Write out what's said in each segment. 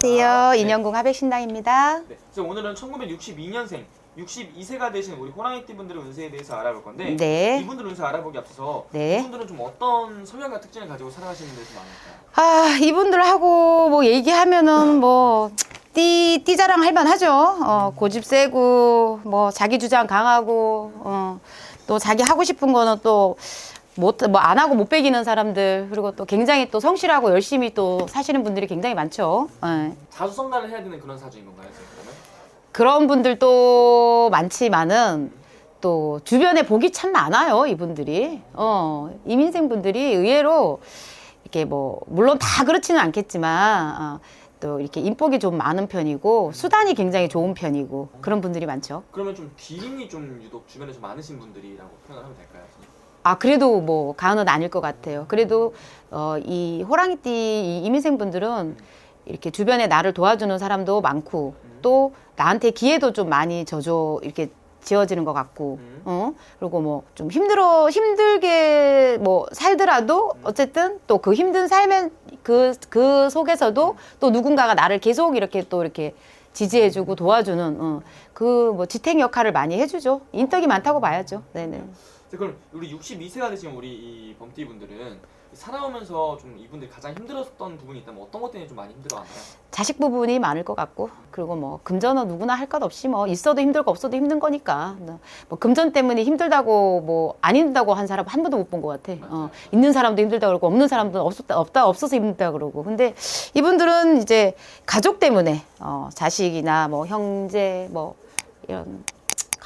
안녕하세요. 인영궁 하백신당입니다. 네. 그래서 오늘은 1962년생 62세가 되신 우리 호랑이띠 분들의 운세에 대해서 알아볼 건데 네. 이분들 운세 알아보기 앞서서 네. 이분들은 좀 어떤 성향과 특징을 가지고 살아가시는 데서 많을까요? 아, 이분들하고 뭐 얘기하면은 뭐, 띠, 띠자랑 할 만하죠. 어, 고집 세고, 뭐, 자기 주장 강하고, 어, 또 자기 하고 싶은 거는 또, 못, 뭐, 안 하고 못 빼기는 사람들, 그리고 또 굉장히 또 성실하고 열심히 또 사시는 분들이 굉장히 많죠. 예. 자수성가를 해야 되는 그런 사주인 건가요? 지금 그러면? 그런 분들도 많지만은 또 주변에 복이 참 많아요 이분들이 어 이민생 분들이 의외로 이렇게 뭐 물론 다 그렇지는 않겠지만 어, 또 이렇게 인복이 좀 많은 편이고 수단이 굉장히 좋은 편이고 그런 분들이 많죠 그러면 좀 기인이 좀 유독 주변에 좀 많으신 분들이라고 표현을 하면 될까요? 아 그래도 뭐 가은은 아닐 것 같아요 그래도 어 이 호랑이띠 이 이민생 분들은 이렇게 주변에 나를 도와주는 사람도 많고 또 나한테 기회도 좀 많이 저줘 이렇게 지어지는 것 같고 음. 어 그리고 뭐 좀 힘들어 힘들게 뭐 살더라도 어쨌든 또 그 힘든 삶의 그그 속에서도 또 누군가가 나를 계속 이렇게 또 이렇게 지지해주고 도와주는 어, 그뭐 지탱 역할을 많이 해주죠 인덕이 많다고 봐야죠 네네. 자, 그럼 우리 62세가 되신 우리 이 범띠 분들은 살아오면서 좀 이분들이 가장 힘들었던 부분이 있다면 어떤 것 때문에 좀 많이 힘들어하나요? 자식 부분이 많을 것 같고 그리고 뭐 금전은 누구나 할 것 없이 뭐 있어도 힘들고 없어도 힘든 거니까 뭐 금전 때문에 힘들다고 뭐 안 힘들다고 한 사람 한 번도 못 본 것 같아. 어, 있는 사람도 힘들다 그러고 없는 사람도 없었다 없다 없어서 힘들다 그러고 근데 이분들은 이제 가족 때문에 어, 자식이나 뭐 형제 뭐 이런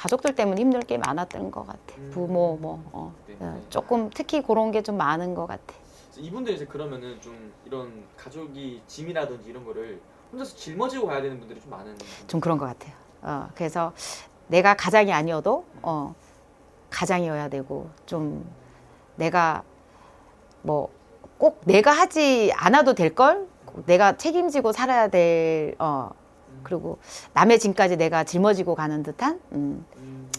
가족들 때문에 힘들 게 많았던 것 같아. 부모 뭐 어, 네, 어, 네. 조금 특히 그런 게 좀 많은 것 같아. 이분들 이제 그러면은 좀 이런 가족이 짐이라든지 이런 거를 혼자서 짊어지고 가야 되는 분들이 좀 많은 좀 그런 것 같아요. 어, 그래서 내가 가장이 아니어도 어, 가장이어야 되고 좀 내가 뭐 꼭 내가 하지 않아도 될 걸 내가 책임지고 살아야 될 어, 그리고 남의 짐까지 내가 짊어지고 가는 듯한 음, 음,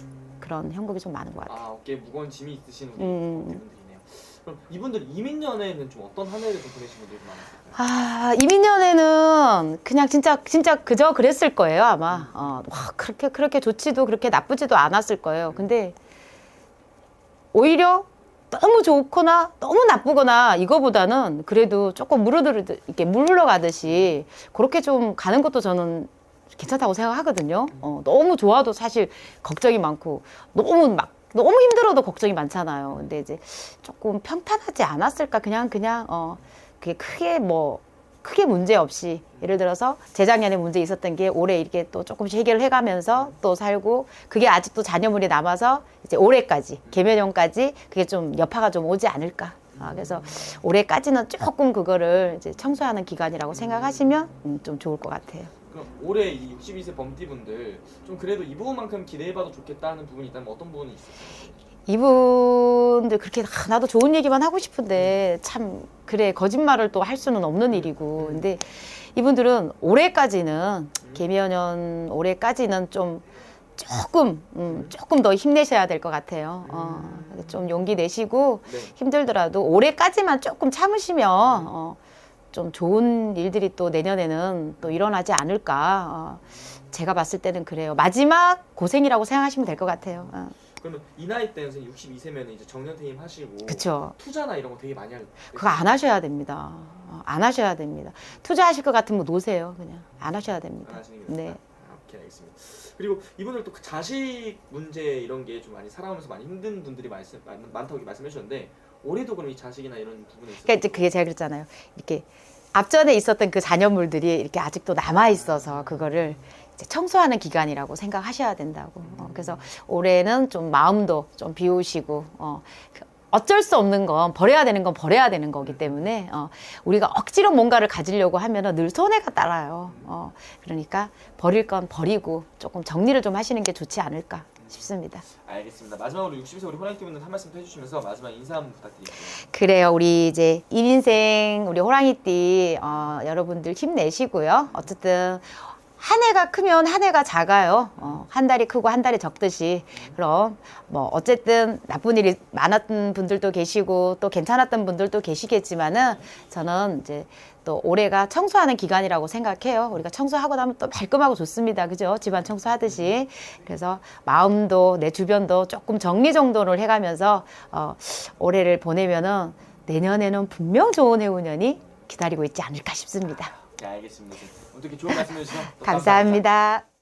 그런 형국이 좀 많은 것 같아요. 아 어깨에 무거운 짐이 있으신 우리 음. 분들이네요. 그럼 이분들 이민년에는 좀 어떤 한 해를 좀 보내신 분들이 좀 많았을까요? 아, 이민년에는 그냥 진짜 진짜 그저 그랬을 거예요 아마. 어, 와 그렇게 그렇게 좋지도 그렇게 나쁘지도 않았을 거예요. 근데 오히려 너무 좋거나 너무 나쁘거나 이거보다는 그래도 조금 물어들듯 이렇게 물 흘러가듯이 그렇게 좀 가는 것도 저는 괜찮다고 생각하거든요. 어, 너무 좋아도 사실 걱정이 많고 너무 막 너무 힘들어도 걱정이 많잖아요. 근데 이제 조금 평탄하지 않았을까? 그냥 그냥 어 그게 크게 뭐 크게 문제 없이 예를 들어서 재작년에 문제 있었던 게 올해 이렇게 또 조금씩 해결을 해가면서 또 살고 그게 아직도 잔여물이 남아서 이제 올해까지 개면형까지 그게 좀 여파가 좀 오지 않을까. 아, 그래서 올해까지는 조금 그거를 이제 청소하는 기간이라고 생각하시면 음, 좀 좋을 것 같아요. 그럼 올해 이 62세 범띠 분들 좀 그래도 이 부분만큼 기대해봐도 좋겠다 하는 부분이 있다면 어떤 부분이 있을까요? 이분들 그렇게 아, 나도 좋은 얘기만 하고 싶은데 참 그래 거짓말을 또 할 수는 없는 일이고 근데 이분들은 올해까지는 개미연년 올해까지는 좀 조금 음, 조금 더 힘내셔야 될 것 같아요. 어, 좀 용기 내시고 네. 힘들더라도 올해까지만 조금 참으시면 어, 좀 좋은 일들이 또 내년에는 또 일어나지 않을까. 어, 제가 봤을 때는 그래요. 마지막 고생이라고 생각하시면 될 것 같아요. 어. 그러면 이 나이 때 선생님 62세면 이제 정년퇴임 하시고 그쵸. 투자나 이런 거 되게 많이 할 그거 안 하셔야 됩니다. 어, 안 하셔야 됩니다. 투자하실 것 같으면 놓으세요. 그냥 안 하셔야 됩니다. 안 하시는 게 네. 아, 오케이 알겠습니다. 그리고 이분들 또그 자식 문제 이런 게 좀 많이 살아오면서 많이 힘든 분들이 많, 많, 많다고 이렇게 말씀해 주셨는데 올해도 그럼 이 자식이나 이런 부분에 있어서 그러니까 이제 그게 제가 그랬잖아요. 이렇게 앞전에 있었던 그 잔여물들이 이렇게 아직도 남아 있어서 그거를 청소하는 기간이라고 생각하셔야 된다고. 어, 그래서 올해는 좀 마음도 좀 비우시고 어, 그 어쩔 수 없는 건 버려야 되는 건 버려야 되는 거기 때문에 어, 우리가 억지로 뭔가를 가지려고 하면은 늘 손해가 따라요. 어, 그러니까 버릴 건 버리고 조금 정리를 좀 하시는 게 좋지 않을까 싶습니다. 알겠습니다. 마지막으로 60세 우리 호랑이 띠 분들 한 말씀 더 해주시면서 마지막 인사 한번 부탁드릴게요. 그래요. 우리 이제 인생 우리 호랑이띠 어, 여러분들 힘내시고요. 어쨌든 한 해가 크면 한 해가 작아요. 어, 한 달이 크고 한 달이 적듯이. 그럼 뭐 어쨌든 나쁜 일이 많았던 분들도 계시고 또 괜찮았던 분들도 계시겠지만은 저는 이제 또 올해가 청소하는 기간이라고 생각해요. 우리가 청소하고 나면 또 말끔하고 좋습니다. 그죠? 집안 청소하듯이. 그래서 마음도 내 주변도 조금 정리 정돈을 해가면서 어, 올해를 보내면은 내년에는 분명 좋은 해운년이 기다리고 있지 않을까 싶습니다. 네, 알겠습니다. 어떻게 좋은 말씀 해주셔서 또 감사합니다.